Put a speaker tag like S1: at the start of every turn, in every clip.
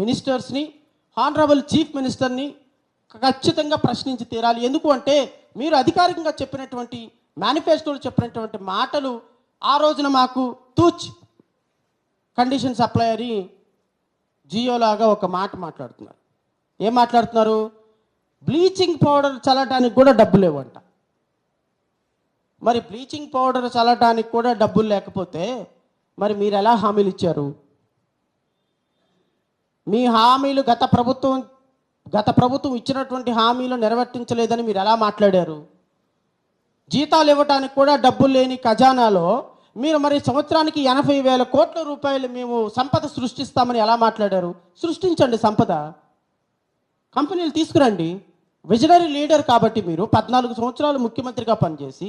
S1: మినిస్టర్స్ని honourable chief మినిస్టర్ని ఖచ్చితంగా ప్రశ్నించి తీరాలి. ఎందుకు అంటే మీరు అధికారికంగా చెప్పినటువంటి మేనిఫెస్టోలు చెప్పినటువంటి మాటలు ఆ రోజున మాకు తూచ్ కండిషన్ సప్లై అని జియోలాగా ఒక మాట మాట్లాడుతున్నారు. ఏం మాట్లాడుతున్నారు? బ్లీచింగ్ పౌడర్ చల్లటానికి కూడా డబ్బు లేవంట. మరి బ్లీచింగ్ పౌడర్ చల్లటానికి కూడా డబ్బులు లేకపోతే మరి మీరు ఎలా హామీలు ఇచ్చారు? మీ హామీలు గత ప్రభుత్వం గత ప్రభుత్వం ఇచ్చినటువంటి హామీలు నెరవేర్తించలేదని మీరు ఎలా మాట్లాడారు? జీతాలు ఇవ్వడానికి కూడా డబ్బులు లేని ఖజానాలో మీరు మరి సంవత్సరానికి ఎనభై వేల కోట్ల రూపాయలు మేము సంపద సృష్టిస్తామని ఎలా మాట్లాడారు? సృష్టించండి సంపద. కంపెనీలు తీసుకురండి. విజనరీ లీడర్ కాబట్టి మీరు పద్నాలుగు సంవత్సరాలు ముఖ్యమంత్రిగా పనిచేసి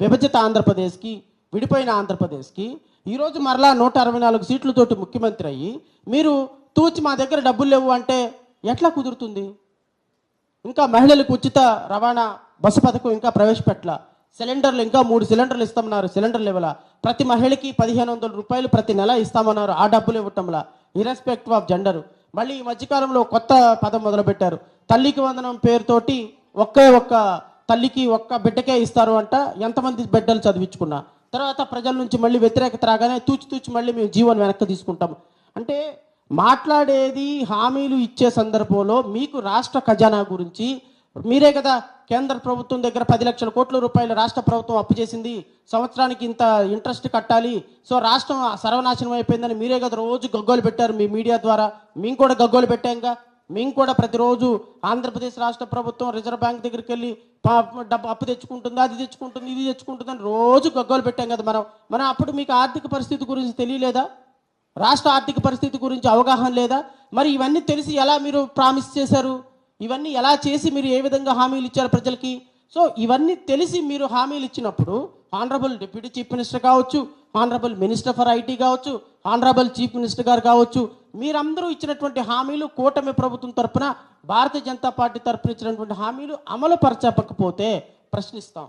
S1: విభజిత ఆంధ్రప్రదేశ్కి విడిపోయిన ఆంధ్రప్రదేశ్కి ఈరోజు మరలా నూట అరవై నాలుగు సీట్లతోటి ముఖ్యమంత్రి అయ్యి మీరు తూచి మా దగ్గర డబ్బులు లేవు అంటే ఎట్లా కుదురుతుంది? ఇంకా మహిళలకు ఉచిత రవాణా బస్సు పథకం ఇంకా ప్రవేశపెట్ల. సిలిండర్లు ఇంకా మూడు సిలిండర్లు ఇస్తామన్నారు. సిలిండర్లు ఇవ్వాల ప్రతి మహిళకి పదిహేను వందల రూపాయలు ప్రతి నెల ఇస్తామన్నారు. ఆ డబ్బులు ఇవ్వటంలా. ఇరెస్పెక్టివ్ ఆఫ్ జెండర్ మళ్ళీ ఈ మధ్యకాలంలో కొత్త పదం మొదలుపెట్టారు. తల్లికి వందనం పేరుతోటి ఒకే ఒక్క తల్లికి ఒక్క బిడ్డకే ఇస్తారు అంట. ఎంతమంది బిడ్డలు చదివించుకున్నా. తర్వాత ప్రజల నుంచి మళ్ళీ వ్యతిరేకత రాగానే తూచి తూచి మళ్ళీ మేము జీవన్ వెనక్కి తీసుకుంటాం. అంటే మాట్లాడేది హామీలు ఇచ్చే సందర్భంలో మీకు రాష్ట్ర ఖజానా గురించి మీరే కదా కేంద్ర ప్రభుత్వం దగ్గర పది లక్షల కోట్ల రూపాయలు రాష్ట్ర ప్రభుత్వం అప్పు చేసింది. సంవత్సరానికి ఇంత ఇంట్రెస్ట్ కట్టాలి. సో రాష్ట్రం సర్వనాశనం అయిపోయిందని మీరే కదా రోజు గగ్గోలు పెట్టారు మీ మీడియా ద్వారా. మేము కూడా గగ్గోలు పెట్టాంగా. మేము కూడా ప్రతిరోజు ఆంధ్రప్రదేశ్ రాష్ట్ర ప్రభుత్వం రిజర్వ్ బ్యాంక్ దగ్గరికి వెళ్ళి డబ్బు అప్పు తెచ్చుకుంటుంది అది తెచ్చుకుంటుంది ఇది తెచ్చుకుంటుంది అని రోజు గగ్గోలు పెట్టాం కదా మనం. మనం అప్పుడు మీకు ఆర్థిక పరిస్థితి గురించి తెలియలేదా? రాష్ట్ర ఆర్థిక పరిస్థితి గురించి అవగాహన లేదా? మరి ఇవన్నీ తెలిసి ఎలా మీరు ప్రామిస్ చేశారు? ఇవన్నీ ఎలా చేసి మీరు ఏ విధంగా హామీలు ఇచ్చారు ప్రజలకి? సో ఇవన్నీ తెలిసి మీరు హామీలు ఇచ్చినప్పుడు ఆనరబుల్ డిప్యూటీ చీఫ్ మినిస్టర్ కావచ్చు ఆనరబుల్ మినిస్టర్ ఫర్ ఐటీ కావచ్చు ఆనరబుల్ చీఫ్ మినిస్టర్ గారు కావచ్చు మీరందరూ ఇచ్చినటువంటి హామీలు కూటమి ప్రభుత్వం తరపున భారతీయ జనతా పార్టీ తరపున ఇచ్చినటువంటి హామీలు అమలు పరచకపోతే ప్రశ్నిస్తాం.